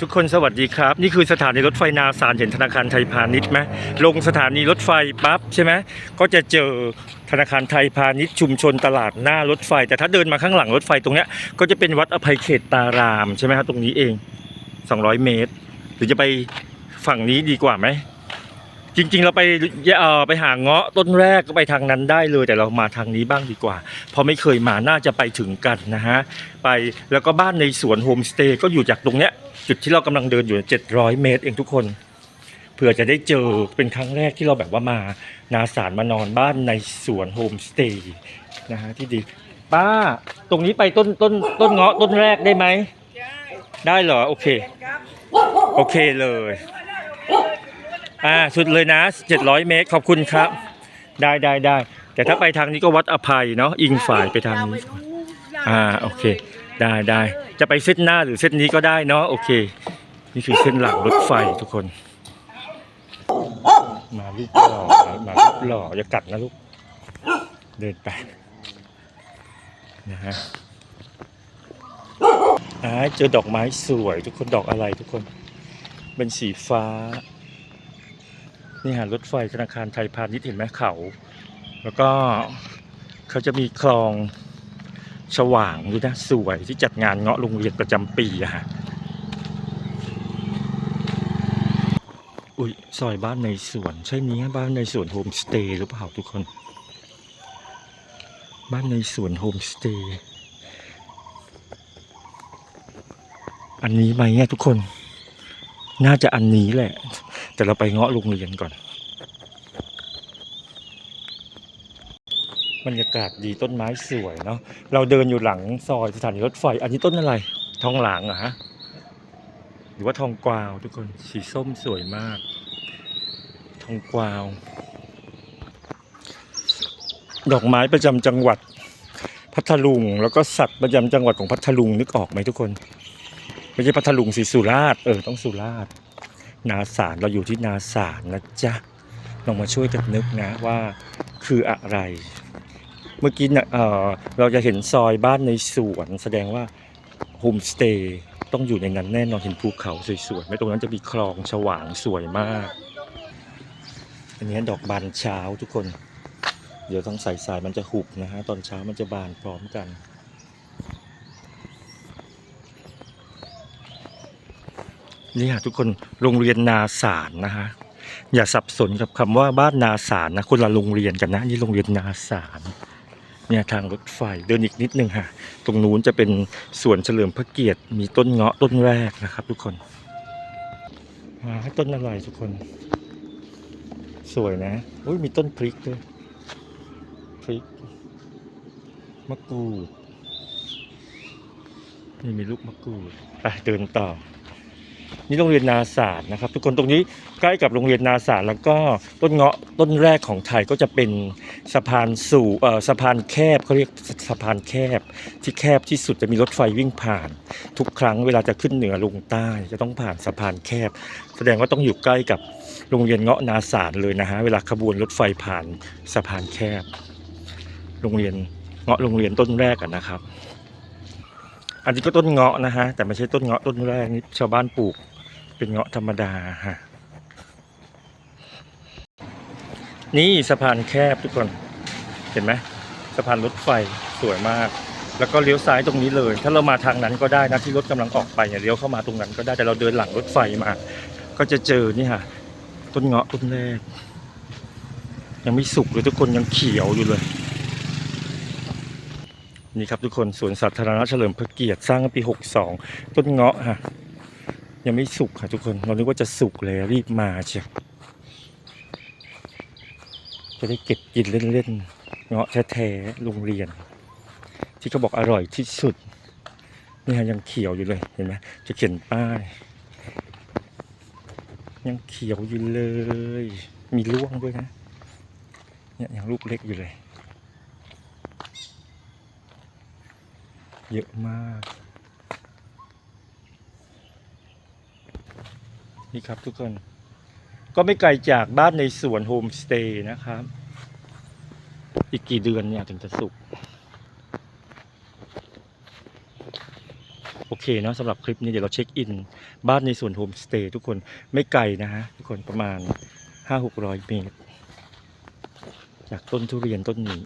ทุกคนสวัสดีครับ นี่คือสถานีรถไฟนาสารเห็นธนาคารไทยพาณิชย์ไหมลงสถานีรถไฟปั๊บใช่ไหมก็จะเจอธนาคารไทยพาณิชย์ชุมชนตลาดหน้ารถไฟ แต่ถ้าเดินมาข้างหลังรถไฟตรงเนี้ยก็จะเป็นวัดอภัยเขตตารามใช่ไหมครับตรงนี้เอง 200 เมตร หรือจะไปฝั่งนี้ดีกว่าไหม จริงๆ เราไปเอ่อไปหาเงาะต้นแรกก็ไปทางนั้นได้เลย แต่เรามาทางนี้บ้างดีกว่า เพราะไม่เคยมาน่าจะไปถึงกันนะฮะไปแล้วก็บ้านในสวนโฮมสเตย์ก็อยู่จากตรงเนี้ยจุดที่เรากำลังเดินอยู่ 700 เมตรเองทุกคนเผื่อจะได้เจอเป็นครั้งแรกที่เราแบบว่ามานาสารมานอนบ้านในสวนโฮมสเตย์นะฮะที่ดีป้าตรงนี้ไปต้นต้นต้นเงาะต้นแรกได้ไหมได้เหรอโอเค โอเคเลย อ่าสุดเลยนะ 700 เมตร ขอบคุณครับ ได้ได้ได้แต่ถ้าไปทางนี้ก็วัดอภัยเนาะอิงฝ่ายไปทางนี้อ่าโอเค ได้ได้จะไปเส้นหน้าหรือเส้นนี้ก็ได้เนาะโอเค นี่คือเส้นหลังรถไฟทุกคน มาลูกหล่อมาลูกหล่ออย่ากัดนะลูก เดินไปนะฮะอ่าเจอดอกไม้สวยทุกคนดอกอะไรทุกคน เป็นสีฟ้า นี่ฮะรถไฟธนาคารไทยพาณิชย์เห็นไหมเขา แล้วก็เขาจะมีคลองฉว่างด้วยนะสวยที่จัดงานเงาะโรงเรียนประจำปีอะฮะอุ้ยซอยบ้านในสวน ใช่นี้บ้านในสวนโฮมสเตย์หรือเปล่าทุกคน บ้านในสวนโฮมสเตย์อันนี้ไหมเนี่ยทุกคน น่าจะอันนี้แหละ แต่เราไปเงาะโรงเรียนก่อน บรรยากาศดีต้นไม้สวยเนาะเราเดินอยู่หลังซอยสถานีรถไฟ อันนี้ต้นอะไร ทองหลางเหรอฮะหรือว่าทองกวาวทุกคนสีส้มสวยมาก ทองกวาว ดอกไม้ประจำจังหวัด พัทลุงแล้วก็สัตว์ประจำจังหวัดของพัทลุงนึกออกไหมทุกคน ไม่ใช่พัทลุงสิสุราษฎร์เออต้องสุราษฎร์ นาสารเราอยู่ที่นาสารนะจ๊ะลองมาช่วยกันนึกนะว่าคืออะไร เมื่อกี้เนี่ยเออเราจะเห็นซอยบ้านในสวนแสดงว่าโฮมสเตย์ต้องอยู่ในนั้นแน่นอนเห็นภูเขาสวยๆไม่ตรงนั้นจะมีคลองฉว่างสวยมาก อันนี้ดอกบานเช้าทุกคน เดี๋ยวต้องใส่สายมันจะหุบนะฮะตอนเช้ามันจะบานพร้อมกัน นี่ค่ะทุกคนโรงเรียนนาสารนะฮะอย่าสับสนกับคำว่าบ้านนาสารนะคนละโรงเรียนกันนะนี่โรงเรียนนาสารเนี่ยทางรถไฟเดินอีกนิดนึงค่ะ ตรงนู้นจะเป็นสวนเฉลิมพระเกียรติมีต้นเงาะต้นแรกนะครับ ทุกคนมาต้นอะไรทุกคน สวยนะอุ้ยมีต้นพริกด้วยพริกมะกรูดนี่มีลูกมะกรูดไปเดินต่อ นี่โรงเรียนนาศาสตร์นะครับ ทุกคนตรงนี้ใกล้กับโรงเรียนนาศาสตร์แล้วก็ต้นเงาะต้นแรกของไทยก็จะเป็นสะพานสู่เอ่อสะพานแคบเขาเรียกสะพานแคบ ที่แคบที่สุดจะมีรถไฟวิ่งผ่าน ทุกครั้งเวลาจะขึ้นเหนือลงใต้จะต้องผ่านสะพานแคบ แสดงว่าต้องอยู่ใกล้กับโรงเรียนเงาะนาศาสตร์เลยนะฮะเวลาขบวนรถไฟผ่านสะพานแคบ โรงเรียนเงาะโรงเรียนต้นแรกอะนะครับ อันนี้ก็ต้นเงาะนะฮะ แต่ไม่ใช่ต้นเงาะต้นแรกนี่ชาวบ้านปลูก เป็นเงาะธรรมดาฮะ นี่สะพานแคบทุกคน เห็นไหมสะพานรถไฟสวยมาก แล้วก็เลี้ยวซ้ายตรงนี้เลย ถ้าเรามาทางนั้นก็ได้นะที่รถกำลังออกไปเนี่ยเลี้ยวเข้ามาตรงนั้นก็ได้แต่เราเดินหลังรถไฟมา ก็จะเจอนี่ฮะต้นเงาะต้นแรก ยังไม่สุกเลยทุกคนยังเขียวอยู่เลย นี่ครับทุกคนสวนสาธารณะเฉลิมพระเกียรติสร้างปี 62 ต้นเงาะฮะยังไม่สุกค่ะทุกคนเรานึกว่าจะสุกแล้วรีบมาเชียวจะได้เก็บกินเล่นๆเงาะแท้ๆโรงเรียน ที่เขาบอกอร่อยที่สุดนี่ฮะยังเขียวอยู่เลยเห็นไหมจะเขียนป้าย ยังเขียวอยู่เลย มีร่วงด้วยนะเนี่ยยังลูกเล็กอยู่เลย เยอะมาก นี่ครับทุกคน ก็ไม่ไกลจากบ้านในสวนโฮมสเตย์นะครับ อีกกี่เดือนเนี่ยถึงจะสุก โอเคเนาะสำหรับคลิปนี้เดี๋ยวเราเช็คอิน บ้านในสวนโฮมสเตย์ทุกคนไม่ไกลนะฮะทุกคนประมาณ5-600เมตร จากต้นทุเรียนต้นนี้